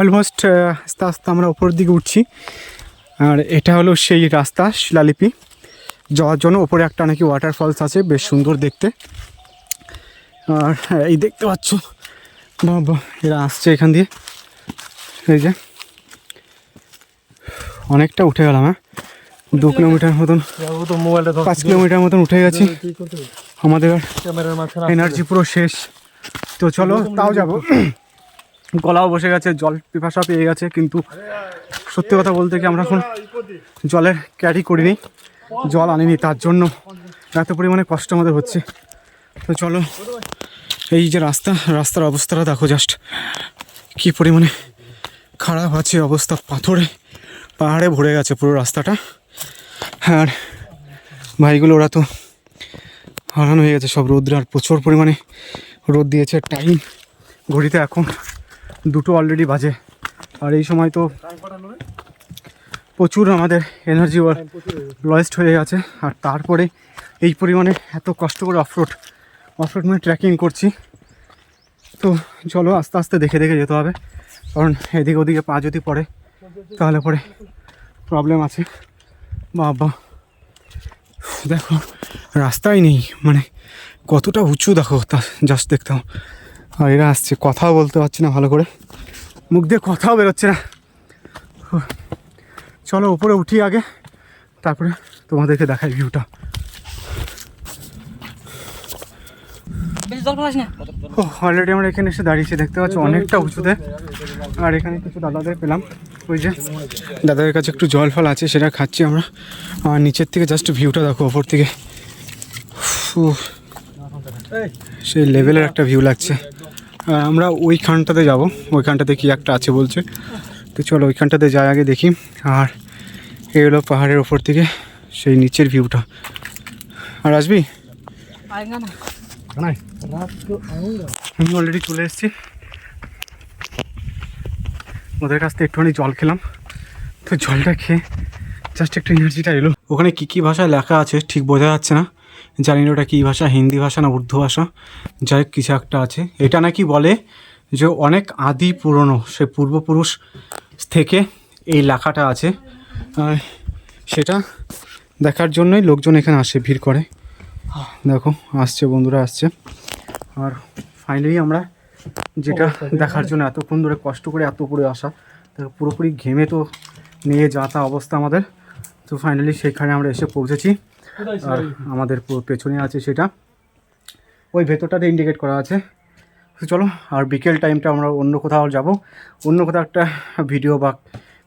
Almost আস্তে আস্তে আমরা উপরের দিকে উঠছি। আর এটা হলো সেই রাস্তা শিলালিপি। যাওয়ার জন্য ওপরে একটা নাকি ওয়াটারফলস আছে বেশ সুন্দর দেখতে। আর এই দেখতে পাচ্ছ। বাবা এরা আসছে এখান দিয়ে। এই যে। অনেকটা উঠে গেলাম হ্যাঁ। দু কিলোমিটার মতন তো মোবাইলটা পাঁচ কিলোমিটার মতন উঠে গেছি। আমাদের এনার্জি পুরো শেষ। তো চলো তাও যাব। গলাও বসে গেছে, জল পিপাসা পেয়ে গেছে, কিন্তু সত্যি কথা বলতে কি আমরা এখন জলের ক্যারি করিনি, জল আনিনি, তার জন্য এত পরিমাণে কষ্ট আমাদের হচ্ছে। তো চলো, এই যে রাস্তা, রাস্তার অবস্থাটা দেখো জাস্ট কি পরিমাণে খারাপ আছে অবস্থা, পাথরে, পাহাড়ে ভরে গেছে পুরো রাস্তাটা। আর ভাইগুলো ওরা তো হারানো হয়ে গেছে, সব রোদ্রে, আর প্রচুর পরিমাণে রোদ দিয়েছে, টাইম ঘড়িতে এখন দুটো অলরেডি বাজে। আর এই সময় তো প্রচুর আমাদের এনার্জি লয়েস্ট হয়ে গেছে। আর তারপরে এই পরিমাণে এত কষ্ট করে অফরোড অফরোড মানে ট্রেকিং করছি। তো চলো আস্তে আস্তে দেখে দেখে যেতে হবে। কারণ এদিকে ওদিকে পা যদি পড়ে, তাহলে পরে প্রবলেম আছে। বাবা, দেখো রাস্তাই নেই। মানে কতটা উঁচু দেখো, তা জাস্ট দেখতাম আর এরা আসছে কথাও বলতে পারছি না ভালো করে। মুখ দিয়ে কথাও বেরোচ্ছে না। চলো উপরে উঠি আগে তারপরে তোমাদেরকে দেখাই ভিউটা ও অলরেডি আমরা এখানে এসে দাঁড়িয়েছি দেখতে পাচ্ছি অনেকটা উঁচুতে। আর এখানে কিছু দাদাদের পেলাম। ওই যে দাদাদের কাছে একটু জল ফল আছে সেটা খাচ্ছি আমরা। আর নিচের থেকে জাস্ট ভিউটা দেখো ওপর থেকে। সেই লেভেলের একটা ভিউ লাগছে। আমরা ওইখানটাতে যাব। ওইখানটাতে কি একটা আছে বলছে। তো চলো ওইখানটাতে যাই আগে দেখি। আর এই হলো পাহাড়ের ওপর থেকে সেই নিচের ভিউটা আর আসবি? আমি অলরেডি চলে এসেছি। ওদের কাছ থেকে একটুখানি জল খেলাম। তো জলটা খেয়ে জাস্ট একটু এনার্জিটা এলো। ওখানে কী কী ভাষায় লেখা আছে ঠিক বোঝা যাচ্ছে না। জানি না ওটা কী ভাষা হিন্দি ভাষা না উর্দু ভাষা। যাই হোক কিছু একটা আছে। এটা নাকি বলে যে অনেক আদি পুরনো সে পূর্বপুরুষ থেকে এই লেখাটা আছে। সেটা দেখার জন্যই লোকজন এখানে আসে ভিড় করে। দেখো আসছে বন্ধুরা আসছে। আর ফাইনালি আমরা যেটা দেখার জন্য এতক্ষণ ধরে কষ্ট করে এত করে আসা পুরোপুরি ঘেমে তো নিয়ে যাতা অবস্থা আমাদের। তো ফাইনালি সেখানে আমরা এসে পৌঁছেছি। আর আমাদের পুরো পেছনে আছে সেটা। ওই ভেতরটাতে ইন্ডিকেট করা আছে। তো চলো আর বিকেল টাইমটা আমরা অন্য কোথাও যাব। অন্য কোথাও একটা ভিডিও বা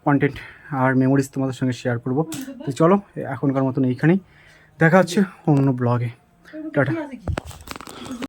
কন্টেন্ট আর মেমোরিজ তোমাদের সঙ্গে শেয়ার করব। তো চলো এখনকার মতন এইখানেই। দেখা হচ্ছে অন্য ব্লগে টাটা।